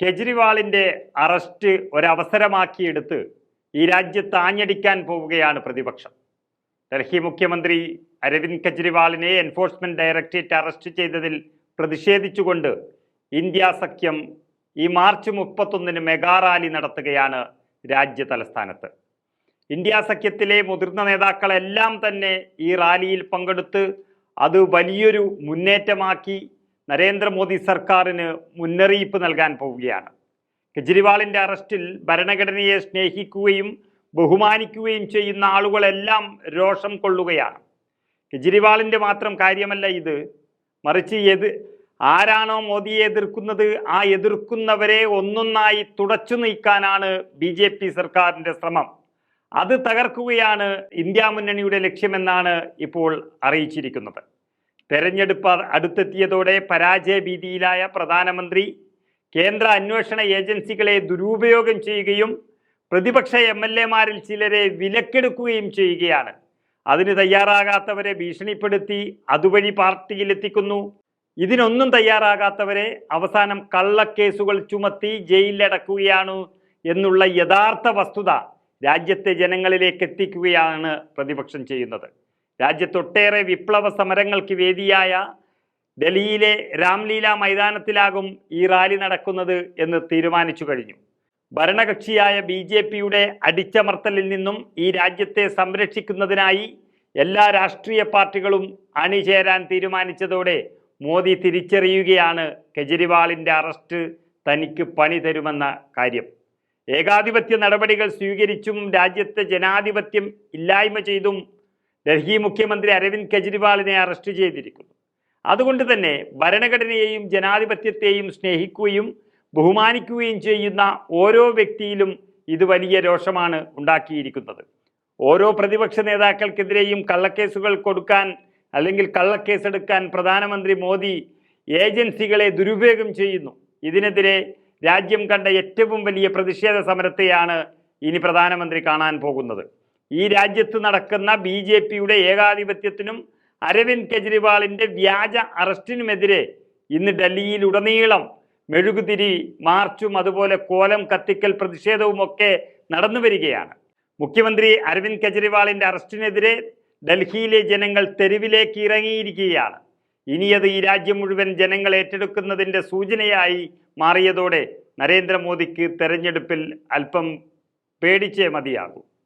കെജ്രിവാളിന്റെ അറസ്റ്റ് ഒരവസരമാക്കിയെടുത്ത് ഈ രാജ്യത്ത് ആഞ്ഞടിക്കാൻ പോവുകയാണ് പ്രതിപക്ഷം. ഡൽഹി മുഖ്യമന്ത്രി അരവിന്ദ് കെജ്രിവാളിനെ എൻഫോഴ്സ്മെന്റ് ഡയറക്ടറേറ്റ് അറസ്റ്റ് ചെയ്തതിൽ പ്രതിഷേധിച്ചുകൊണ്ട് ഇന്ത്യ സഖ്യം ഈ മാർച്ച് മുപ്പത്തൊന്നിന് മെഗാ റാലി നടത്തുകയാണ് രാജ്യ തലസ്ഥാനത്ത്. ഇന്ത്യ സഖ്യത്തിലെ മുതിർന്ന നേതാക്കളെല്ലാം തന്നെ ഈ റാലിയിൽ പങ്കെടുത്ത് അത് വലിയൊരു മുന്നേറ്റമാക്കി നരേന്ദ്രമോദി സർക്കാരിന് മുന്നറിയിപ്പ് നൽകാൻ പോവുകയാണ്. കെജ്രിവാളിന്റെ അറസ്റ്റിൽ ഭരണഘടനയെ സ്നേഹിക്കുകയും ബഹുമാനിക്കുകയും ചെയ്യുന്ന ആളുകളെല്ലാം രോഷം കൊള്ളുകയാണ്. കെജ്രിവാളിന്റെ മാത്രം കാര്യമല്ല ഇത്. മറിച്ച് എത് ആരാണോ മോദിയെ എതിർക്കുന്നത് ആ എതിർക്കുന്നവരെ ഒന്നൊന്നായി തുടച്ചു നീക്കാനാണ് ബി ജെ പി സർക്കാരിന്റെ ശ്രമം. അത് തകർക്കുകയാണ് ഇന്ത്യ മുന്നണിയുടെ ലക്ഷ്യമെന്നാണ് ഇപ്പോൾ അറിയിച്ചിരിക്കുന്നത്. തെരഞ്ഞെടുപ്പ് അടുത്തെത്തിയതോടെ പരാജയ ഭീതിയിലായ പ്രധാനമന്ത്രി കേന്ദ്ര അന്വേഷണ ഏജൻസികളെ ദുരുപയോഗം ചെയ്യുകയും പ്രതിപക്ഷ എം എൽ എമാരിൽ ചിലരെ വിലക്കെടുക്കുകയും ചെയ്യുകയാണ്. അതിന് തയ്യാറാകാത്തവരെ ഭീഷണിപ്പെടുത്തി അതുവഴി പാർട്ടിയിലെത്തിക്കുന്നു ഇതിനൊന്നും തയ്യാറാകാത്തവരെ അവസാനം കള്ളക്കേസുകൾ ചുമത്തി ജയിലിലടക്കുകയാണ് എന്നുള്ള യഥാർത്ഥ വസ്തുത രാജ്യത്തെ ജനങ്ങളിലേക്ക് എത്തിക്കുകയാണ് പ്രതിപക്ഷം ചെയ്യുന്നത്. രാജ്യത്തൊട്ടേറെ വിപ്ലവ സമരങ്ങൾക്ക് വേദിയായ ഡൽഹിയിലെ രാംലീല മൈതാനത്തിലാകും ഈ റാലി നടക്കുന്നത് എന്ന് തീരുമാനിച്ചു കഴിഞ്ഞു. ഭരണകക്ഷിയായ ബി ജെ പിയുടെ അടിച്ചമർത്തലിൽ നിന്നും ഈ രാജ്യത്തെ സംരക്ഷിക്കുന്നതിനായി എല്ലാ രാഷ്ട്രീയ പാർട്ടികളും അണിചേരാൻ തീരുമാനിച്ചതോടെ മോദി തിരിച്ചറിയുകയാണ് കെജ്രിവാളിന്റെ അറസ്റ്റ് തനിക്ക് പണി തരുമെന്ന കാര്യം. ഏകാധിപത്യ നടപടികൾ സ്വീകരിച്ചും രാജ്യത്തെ ജനാധിപത്യം ഇല്ലായ്മ ചെയ്തും ഡൽഹി മുഖ്യമന്ത്രി അരവിന്ദ് കെജ്രിവാളിനെ അറസ്റ്റ് ചെയ്തിരിക്കുന്നു. അതുകൊണ്ട് തന്നെ ഭരണഘടനയെയും ജനാധിപത്യത്തെയും സ്നേഹിക്കുകയും ബഹുമാനിക്കുകയും ചെയ്യുന്ന ഓരോ വ്യക്തിയിലും ഇത് വലിയ രോഷമാണ് ഉണ്ടാക്കിയിരിക്കുന്നത്. ഓരോ പ്രതിപക്ഷ നേതാക്കൾക്കെതിരെയും കള്ളക്കേസുകൾ കൊടുക്കാൻ അല്ലെങ്കിൽ കള്ളക്കേസെടുക്കാൻ പ്രധാനമന്ത്രി മോദി ഏജൻസികളെ ദുരുപയോഗം ചെയ്യുന്നു. ഇതിനെതിരെ രാജ്യം കണ്ട ഏറ്റവും വലിയ പ്രതിഷേധ സമരത്തെയാണ് ഇനി പ്രധാനമന്ത്രി കാണാൻ പോകുന്നത്. ഈ രാജ്യത്ത് നടക്കുന്ന ബി ജെ പിയുടെ ഏകാധിപത്യത്തിനും അരവിന്ദ് കെജ്രിവാളിന്റെ വ്യാജ അറസ്റ്റിനുമെതിരെ ഇന്ന് ഡൽഹിയിൽ ഉടനീളം മെഴുകുതിരി മാർച്ചും അതുപോലെ കോലം കത്തിക്കൽ പ്രതിഷേധവും ഒക്കെ നടന്നു വരികയാണ്. മുഖ്യമന്ത്രി അരവിന്ദ് കെജ്രിവാളിന്റെ അറസ്റ്റിനെതിരെ ഡൽഹിയിലെ ജനങ്ങൾ തെരുവിലേക്ക് ഇറങ്ങിയിരിക്കുകയാണ്. ഇനി അത് ഈ രാജ്യം മുഴുവൻ ജനങ്ങൾ ഏറ്റെടുക്കുന്നതിന്റെ സൂചനയായി മാറിയതോടെ നരേന്ദ്രമോദിക്ക് തെരഞ്ഞെടുപ്പിൽ അല്പം പേടിച്ചേ മതിയാകൂ.